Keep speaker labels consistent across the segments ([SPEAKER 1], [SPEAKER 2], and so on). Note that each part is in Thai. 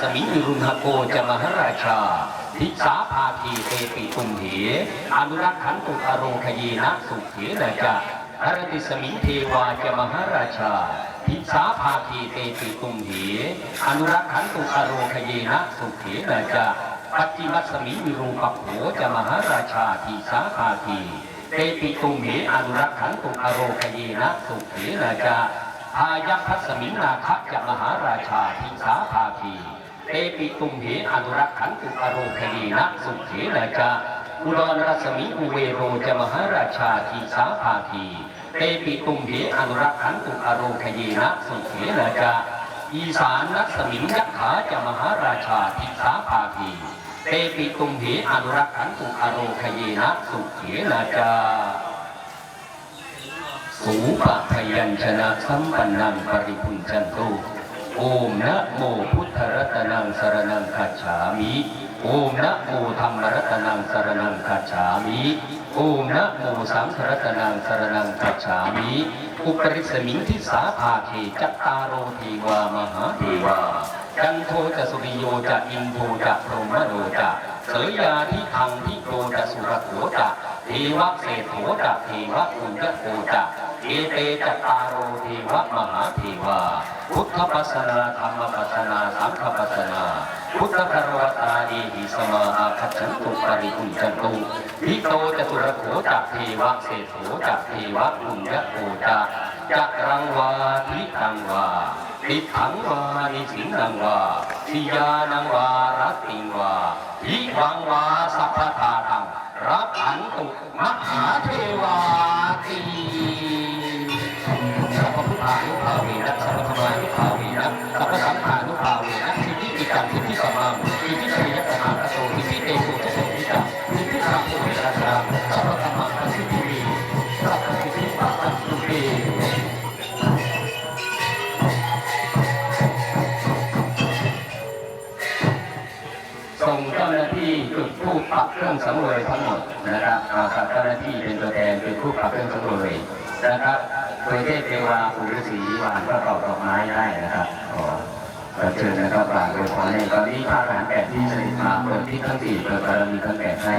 [SPEAKER 1] สมิงวิรุณหโกจะมหราชา ทิสาภาคีเตปิตุมเหอนุรักขันตุอโรคยีนะสุเถนะจะอรติสมิงเทวาจะมหราชา ทิสาภาคีเตปิตุมเหอนุรักขันตุอโรคยีนะสุเถนะจะปัจจิมัสสมิงวิรูปโขจะมหราชาทิสาภาคีเตปิตุมเหอนุรักขันตุอโรคยีนะสุเถนะจะพายัพพัสมิงนาคจะมหาราชาทิสาภาคี เตปิตุมเหอนุรักขันตุอโรคดีนะสุเขนะจะอุดรรัศมีอุเวโรจะมหาราชาทิสาภาคีเตปิตุมเหอนุรักขันตุอโรคดีนะสุเขนะจะอีสานนัสมิงยักขาจะมหาราชาทิสาภาคีเตปิตุมเหอนุรักขันตุอโรคดีนะสุเขนะจะสูปะพยัญชนะสัมปันนังปริพุญจันตุ โอมนะโมพุทธรัตนังสรนังคัจฉามิโอมนะโมธรรมรัตนังสรนังคัจฉามิโอมนะโมสังฆรัตนังสรนังคัจฉามิอุปริสมิงทิสาภาเทจัตตารโรเทวามหาเทวาจันโทจะสุริโยจะอินโทจะพรหมโนจะเสยยาทิทังทิโกจะสุรโขจะเทวะเศรษโถจะเทวะปุญญโกจะ เอเตจัตตารโรเทวะมหาเทวาพุทธปัสสนาธรรมปัสสนาสังฆปัสสนา พุทธคารวตาเอหิสมาอาคัจฉันตุปริปุญจันตุทิโตจะสุรโขจะเทวะเศรษโถจะเทวะปุญญโกจะจักรังวาทิตังวาติถังวานิสิงนังวาทิยานังวารัตติงวาทิวังวาสัพพทาทังรับขันตุมหาเทวาตีานุภาเวนะสัพพธรรมานุภาเวนะสัพพสังฆานุภาเวนะสิทธิกิจจังสิทธิสัมังสิทธิชริยปหาโตสิทธิเตโชจะโสทิจังสิทธิสัพพุทธราชาสัพพธรรมะประสิทธิวีสัพพสิทธิปัสสุเตส่งเจ้าหน้าที่จุดผู้ปักเครื่องสังเวยทั้งหมดนะครับเอาเจ้าหน้าที่เป็นตัวแทนจุดผู้ปักเครื่องสังเวยนะครับ โดยเทพเทวาปู่ฤาษีวางก็ตอกดอกไม้ได้นะครับขอเชิญนะครับฝากโดยขอในตอนนี้ภาคทหารแปดที่เสด็จมาเปิดที่ทั้งสี่เปิดบารมีทั้งแปดให้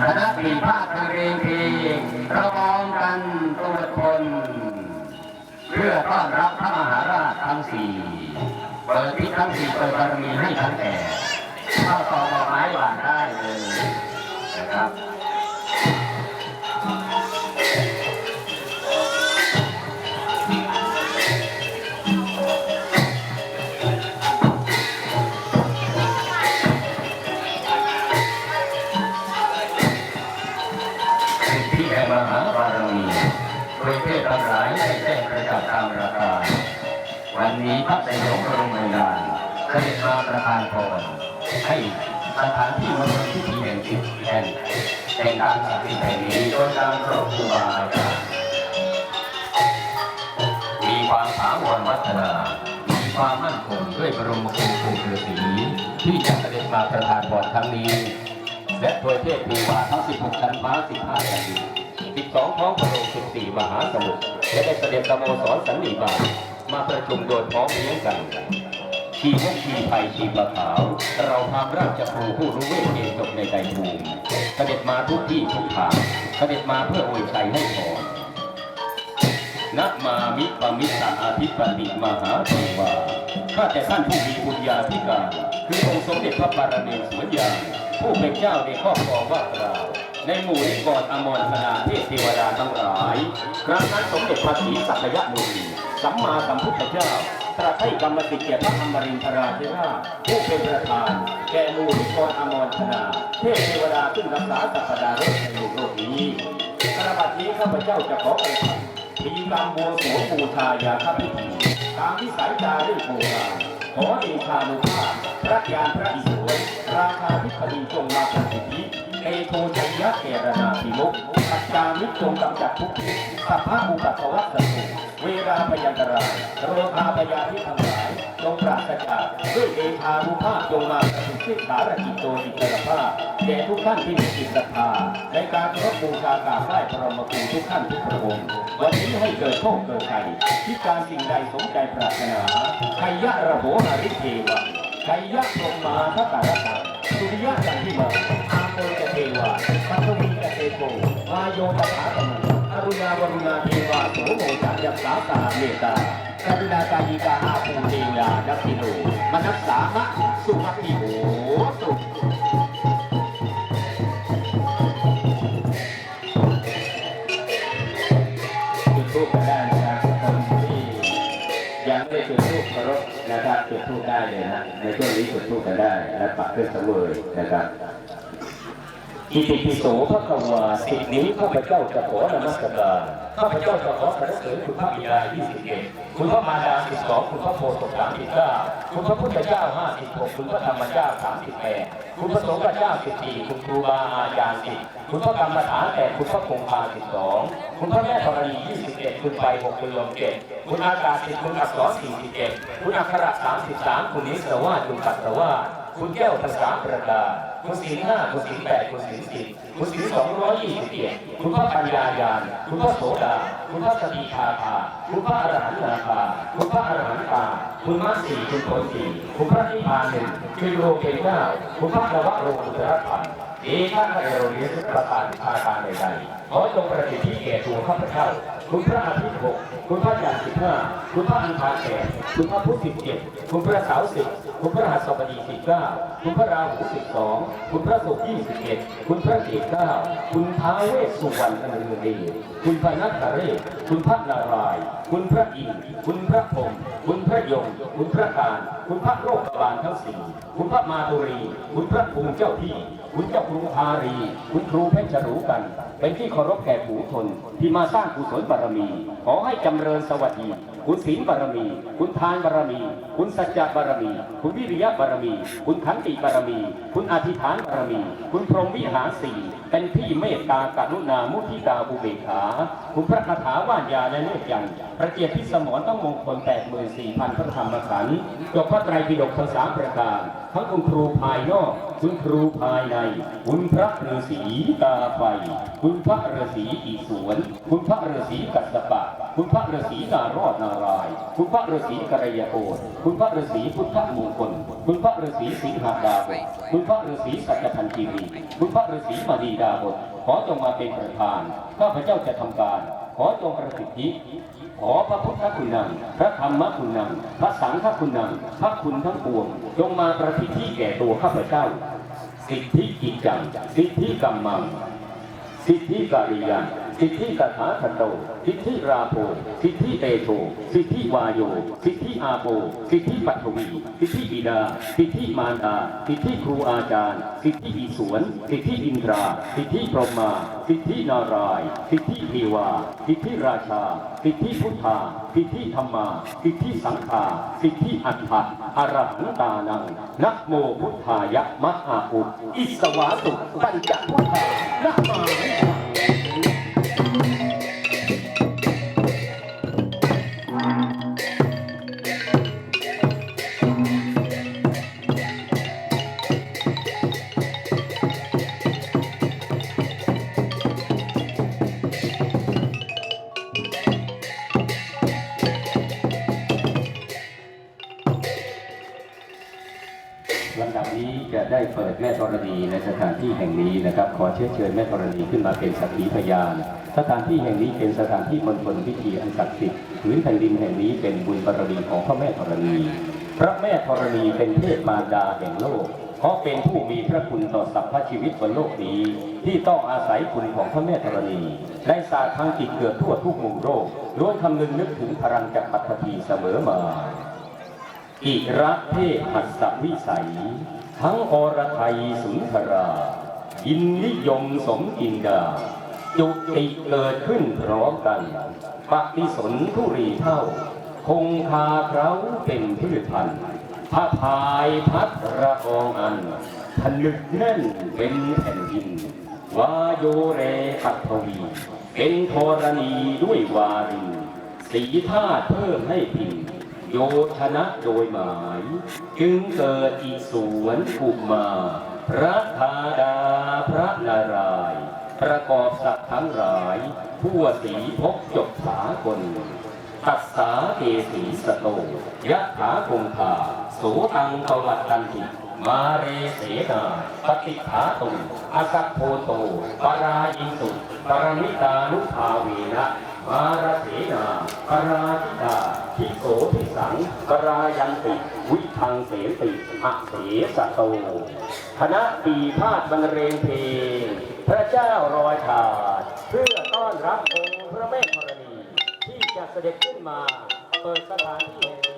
[SPEAKER 1] คณะปีภาคทะเลเพลงระบองกันตรวจพลเพื่อต้อนรับพระมหาราชทั้งสี่เปิดที่ทั้งสี่เปิดบารมีให้ทั้งแก่เข้าต่อ วันนี้พระสยองพระบรมดาลเสด็จมาประทานพรให้สถานที่มงคลพิธีแห่งจิตแห่งแห่งการศักดิ์สิทธิ์แห่งนี้โดยการครอบครูบาอาจารย์มีความถาวรวัฒนามีความมั่นคงด้วยบรมครูครูฤาษีที่จะเสด็จมาประทานพรครั้งนี้ และถวยเทพเทวาทั้ง 16ชั้นฟ้า 15แผ่นดิน12ท้องพระโลก14 มหาสมุทรและได้เสด็จสโมสรสันนิบาต มาประชุมโดยพร้อมเพรียงกัน ชีวกชีไทยชีปะขาว เราทำราชครูผู้รู้เวทเกจบในใจภูมิเสด็จมาทุกที่ทุกทางเสด็จมาเพื่ออวยชัยให้พรนะมามิปมิสสะอาทิปติมหาเทวาข้าแต่ท่านผู้มีบุญญาธิการ คือองค์สมเด็จพระบารมีสวนยาผู้เป็นเจ้าในครอบครองว่ากล่าวในหมู่นิกรอมรธนาเทพเทวดาทั้งหลาย ครั้งนั้นสมเด็จพระศรีสักยมุนี สัมมาสัมพุทธเจ้า ตรัสให้กรรมสิทธิ์แก่พระอมรินทราธิราชผู้เป็นประธาน แก่มู่นิกรอมรธนาเทพเทวดาขึ้นรักษาสัปดาโลกในโลกนี้กระบัดนี้ข้าพเจ้าจะขอไประทานทีกรรมบวงสรวงบูชายาคพิธีตามที่สายจาเรีตโบราณขอเดชานุภาพพระยานพระอิศวรราชาธิบดีจงมาประสิทธิ เอโทชัยยะเกรนาภิมุขปัจจามิตรจงกำจัดทุกข์สัพพะอุปัตตวัตถุเวราพยันตรายโรคาพยาที่ทั้งหลายจงปราศจากด้วยเดชานุภาพจงมาสิทธิสารกิจโตอิสรภาพแก่ทุกท่านที่มีจิตศรัทธาในการรพบูชากราบไหว้พระบรมครูทุกท่านทุกพระองค์วันนี้ให้เกิดโชคเกิดชัยที่การสิ่งใดสมใจปรารถนาไทยะระโหหาริเทวะชัยยะพรหมาทัตตารัตสุริยะจันทิมา โยตถาตมอรุณาวรุณาเทวาโสโมจัยักษาตาเมตตากรุณาตายิกาอาภูเทวาดักขิโนมนัสสามะสุขติโหสุจุดทูปได้นะครับคนที่ยังไม่ได้จุดทูปเคารพนะครับจุดทูปได้เลยนะในช่วงนี้จุดทูปกันได้และปักเครื่องสังเวยนะครับ อิติปิโสพระกวาสิบนี้ข้าพเจ้าจะขอนมัสการข้าพเจ้าจะขอสรรเสริญคุณพระบิดา21คุณพระมารดา12คุณพระโพธิ์39คุณพระพุทธเจ้า56คุณพระธรรมเจ้า38คุณพระสงฆ์เจ้า14คุณครูบาอาจารย์10คุณพระกรรมฐาน8คุณพระคงคา12คุณพระแม่ธรณี21คุณไป6คุณลม7คุณอากาศ10คุณอักษร47คุณอักขระ33คุณนิสวาสคุณปัสสวาส คุณแก้วภาษาประกาศคุณศีลห้าคุณศีลแปดคุณศีลสิบคุณศีลสองร้อยยี่สิบเอ็ดคุณพระปัญญายานคุณพระโสดา คุณพระสติทาภาคุณพระอรหันต์นาภาคุณพระอรหันตาคุณมัสสีคุณโพสีคุณพระนิพพานหนึ่งคือโลเกเก้าคุณพระนวโรกุตรพันธ์เอกาเอโรนิสประทานทาการใดๆขอจงประสิทธิแก่ตัวข้าพเจ้า คุณพระอาทิตย์หกคุณพระจันทร์สิบห้าคุณพระอังคารแปดคุณพระพุธสิบเจ็ดคุณพระเสาร์สิบคุณพระหัสบดีสิบเก้าคุณพระราหูสิบสองคุณพระศุกร์ยี่สิบเอ็ดคุณพระเกศเก้าคุณท้าเวสสุวรรณอนุเดชคุณพระนัทเรศคุณพระนารายคุณพระอินทร์คุณพระพรหมคุณพระยมคุณพระการ คุณพระโรคบาลทั้งสี่คุณพระมาตุรี คุณพระภูมิเจ้าที่ คุณเจ้าครูพารี คุณครูเพชรรู้กัน เป็นที่เคารพแก่ผู้ทนที่มาสร้างกุศลบารมี ขอให้จำเริญสวัสดี คุณศีลบารมี คุณทานบารมี คุณสัจจะบารมี คุณวิริยะบารมี คุณขันติบารมี คุณอธิษฐานบารมี คุณพรหมวิหารสี่เป็นที่เมตตากรุณามุทิตาบุเบกขาคุณพระคาถาว่านยาและเนตรยังประเกียรติพิสมรต้องมงคลแปดหมื่นสี่พันพระธรรมขันธ์จบพระไตรปิฎกทั้งสามประการทั้งคุณครูภายนอกคุณครูภายใน คุณพระฤาษีตาไฟ คุณพระฤาษีอีสวน คุณพระฤาษีกัสสปะ คุณพระฤาษีนารอดนารายคุณพระฤาษีกระยาโอดคุณพระฤาษีพุทธมงคล คุณพระฤาษีสิงหาดาบคุณพระฤาษีสัจพันธีรีคุณพระฤาษีมาดาบทขอจงมาเป็นประธาน ข้าพเจ้าจะทำการ ขอจงประสิทธิ ขอพระพุทธคุณนัง พระธรรมคุณนัง พระสังฆคุณนัง พระคุณทั้งปวง จงมาประสิทธิแก่ตัวข้าพเจ้า สิทธิกิจจัง สิทธิกรรมัง สิทธิการิยัง สิทธิกถาคโตสิทธิราโภสิทธิเตโชสิทธิวาโยสิทธิอาโปสิทธิปัทวีสิทธิบิดาสิทธิมารดาสิทธิครูอาจารย์สิทธิอิสวนสิทธิอินทราสิทธิพรหมาสิทธินารายณ์สิทธิเทวาสิทธิราชาสิทธิพุทธาสิทธิธรรมาสิทธิสังฆาสิทธิอัฏฐะอรหันตานังนะโมพุทธายะมหาอุอิสวาสุปัญจพุทธานะมา ขอเชื้อเชิญแม่ธรณีขึ้นมาเป็นสักขีพยาน สถานที่แห่งนี้เป็นสถานที่มณฑลพิธีอันศักดิ์สิทธิ์พื้นแผ่นดินแห่งนี้เป็นบุญบารมีของพระแม่ธรณี พระแม่ธรณีเป็นเทพมารดาแห่งโลกเพราะเป็นผู้มีพระคุณต่อสรรพชีวิตบนโลกนี้ ที่ต้องอาศัยคุณของพระแม่ธรณีในศาสตร์ทางจิตเกิดทั่วทุกมุมโลกล้วนคำนึงนึกถึงพลังจากปัตตภีเสมอมาอิระเทพหัสสวิสัย ทั้งอรไทยสุนทรา ยินนิยมสมกินดาจุติเกิดขึ้นพร้อมกันปฏิสนธุรีเท่า คงคาเคราเป็นพืชพันธุ์พระพายพัดระอองอันผลึกแน่นเป็นแผ่นดิน วาโยเรปัทวี เป็นธรณีด้วยวารีสีธาตุเพิ่มให้พิมพ์โยชนะโดยหมาย จึงเกิดอีสวนกุมา พระธาดาพระนารายณ์ประกอบสัตว์ทั้งหลายทั่วสีพบจบถาคนตัสสาเกสีสโตยะถาคงคาสูตังปวัตตันติมาเรเสนาปฏิภาตุอากัปโพโตปรายินตุปรมิตานุภาเวนะมารเสนาปราจิตาทิโสทิสังปรายันติ วิทังเสนติ อเสสโตคณะปีพาดบรรเลงเพลง พระเจ้ารอยถาด เพื่อต้อนรับองค์พระแม่ธรณี ที่จะเสด็จขึ้นมา เปิดสถานที่แห่งนี้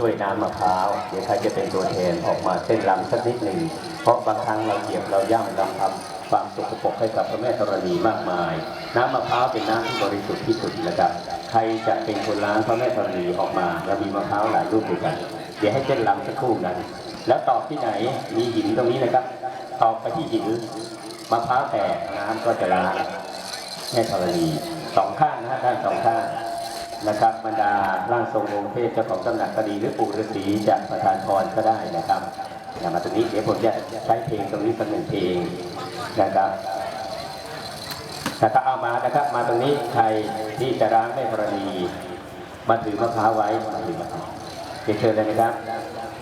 [SPEAKER 1] ด้วยน้ำมะพร้าวเดี๋ยวใครจะเป็นตัวแทนออกมาเต้นรำสักนิดหนึ่ง เพราะบางครั้งเราเหยียบเราย่ำเราทำความสกปรกให้กับพระแม่ธรณีมากมาย น้ำมะพร้าวเป็นน้ำที่บริสุทธิ์ที่สุดนะครับ ใครจะเป็นคนล้างพระแม่ธรณีออกมาเรามีมะพร้าวหลายรูปด้วยกัน เดี๋ยวให้เต้นรำสักครู่นั้น แล้วตอกที่ไหนมีหินตรงนี้นะครับ ตอกไปที่หินมะพร้าวแตกน้ำก็จะล้างแม่ธรณีสองข้างนะฮะด้านสองข้าง นะครับบรรดาร่างทรงองค์เทพเจ้าของตำหนักก็ดีหรือปู่ฤาษีจะประทานพรก็ได้นะครับอย่ามาตรงนี้เดี๋ยวผมจะใช้เพลงตรงนี้สักหนึ่งเพลงนะครับนะครับเอามานะครับมาตรงนี้ใครที่จะร้างไม่พรณีมาถือมะพร้าวไว้มาถือมะพร้าวเชิญเลยนะครับ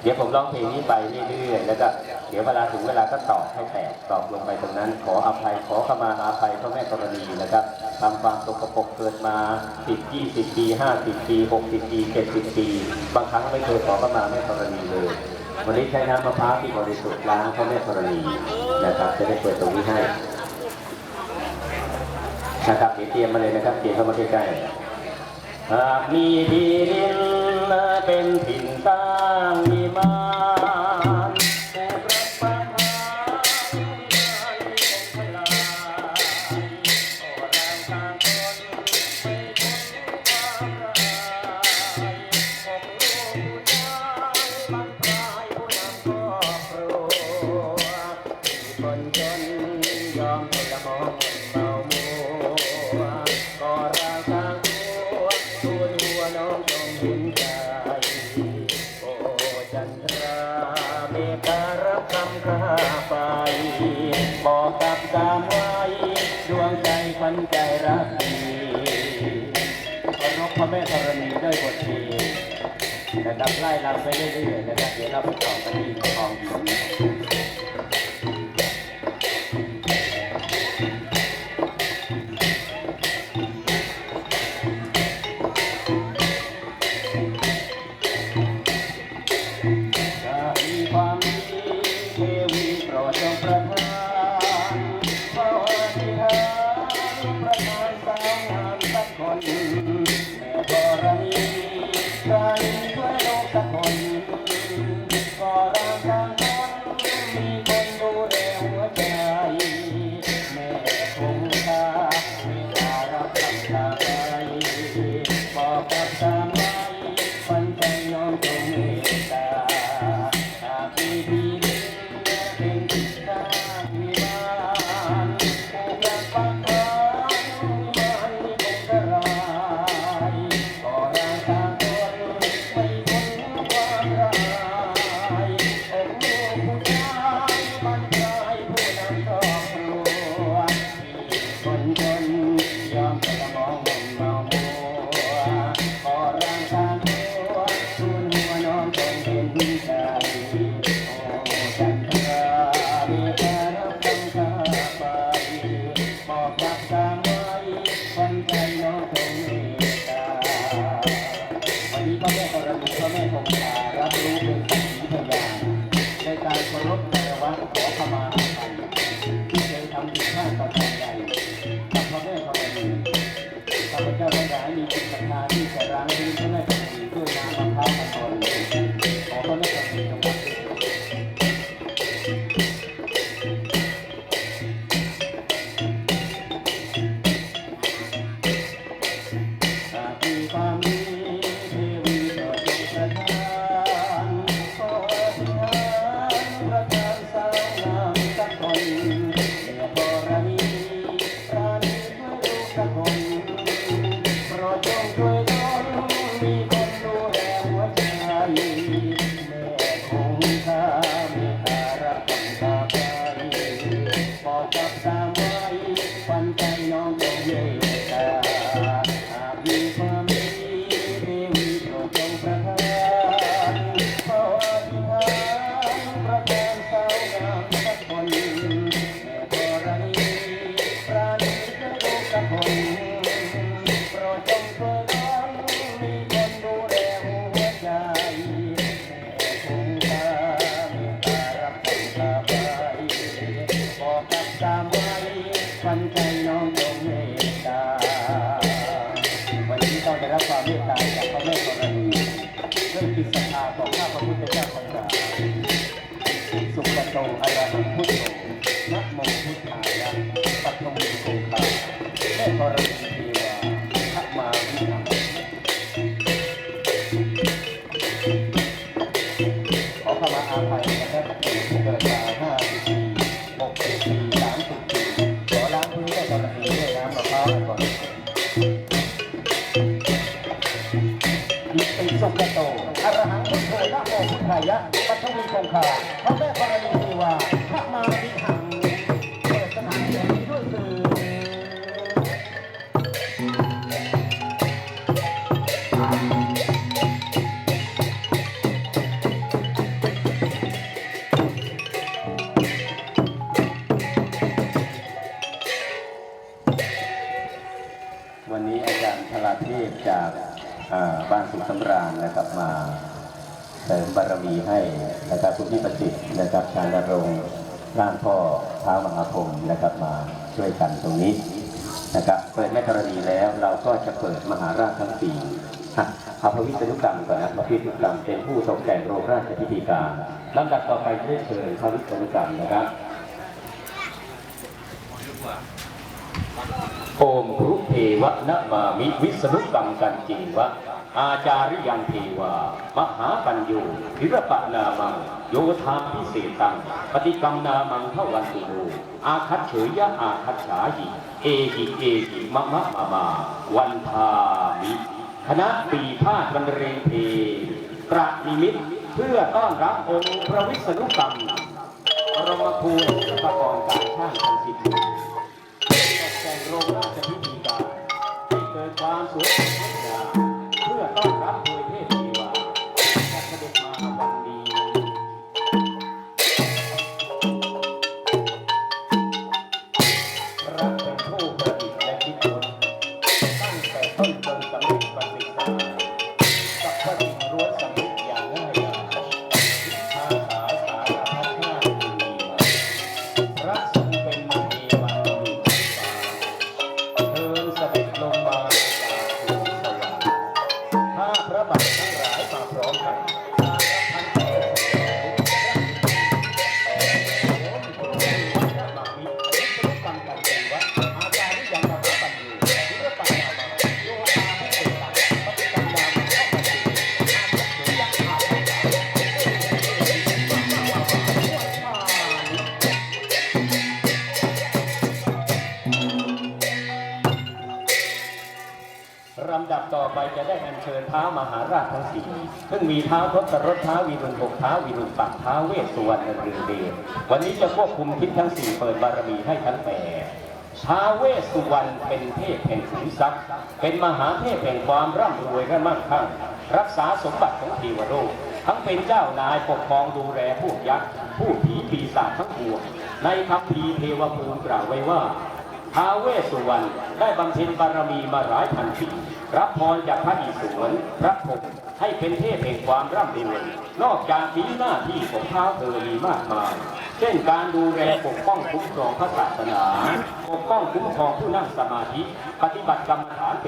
[SPEAKER 1] เดี๋ยวผมร้องเพลงนี้ไปเรื่อยๆ แล้วก็เดี๋ยวเวลาถึงเวลาก็ตอบให้แตกตอบลงไปตรงนั้น ขออภัยขอขมาอาภัยพระแม่ธรณีนะครับทำความตกปรกเกิดมา10 20ปี50ปี60ปี70ปี บางครั้งไม่เคยขอขมาแม่ธรณีเลย วันนี้ใช้น้ำมะพร้าวที่บริสุทธิ์ล้างพระแม่ธรณีนะครับ จะได้เปิดตรงนี้ให้นะครับเดี๋ยวเตรียมมาเลยนะครับเตรียมเข้ามาใกล้ๆหากมีที่ดินเป็นถิ่น ต่างมีมา กับสามไว้ดวงใจฝันใจรักดีขอรพพระแม่ธรณีด้วยบทเพลงนะครับไล่ลำไปเรื่อยๆนะครับเดี๋ยวเราไปต่อกันที่ทองหญิง สุขโตอรหังพุทโธนะโมพุทธายะปัทวีคงคาพระแม่ธรณีเทวาพระมา ให้นะครับคุณพี่ประสิทธิ์นะครับชาญรงค์ร่างพ่อเท้ามหาพรมนะครับมาช่วยกันตรงนี้นะครับเปิดแม่ธรณีแล้วเราก็จะเปิดมหาราชทั้งสี่อะเอาพระวิษณุกรรมก่อนนะพระวิษณุกรรมเป็นผู้ตกแต่งโรงราชพิธีการลำดับต่อไปเรียเชิญพระวิษณุกรรมนะครับโอมครุเทวะนะมามิวิสนุกรรมกันจีวะ อาจาริยังเทวา มหาปัญโยธิรปะนามัง โยธาพิเศษตัง ปฏิกรรมนามังเทวันตุโนอาคัตเฉยยะอาคัตฉาหิเอหิเอหิมะมะมามา วันทามิคณะปีพาดบรรเลงเพตระนิมิตเพื่อต้อนรับองค์พระวิษณุกรรมบรมครูศิลปากรการช่างทันสิทธิ์ตกแต่งโรงราชพิธีการให้เกิดความสวยงาม ซึ่งมีเท้าทศรถเท้าวีรุณหกเท้าวีรุณปักเท้าเวสสุวรรณเรืองเดชวันนี้จะควบคุมทิศทั้งสี่เปิดบารมีให้ทั้งแปดท้าเวสสุวรรณเป็นเทพแห่งขุนทรัพย์ เป็นมหาเทพแห่งความร่ำรวยและมั่งคั่ง รักษาสมบัติของเทวโลกทั้งเป็นเจ้านายปกครองดูแลพวกยักษ์ผู้ผีปีศาจทั้งปวงในคัมภีร์เทวภูมิกล่าวไว้ว่าท้าเวสสุวรรณได้บำเพ็ญบารมีมาหลายพันปี รับพรจากพระอิศวรพระพรหมให้เป็นเทพแห่งความร่ำรวยนอกจากนี้หน้าที่ของเท้าเธอมีมากมาย เช่นการดูแลปกป้องคุ้มครองพระศาสนา ปกป้องคุ้มครองผู้นั่งสมาธิ ปฏิบัติกรรมฐานเป็น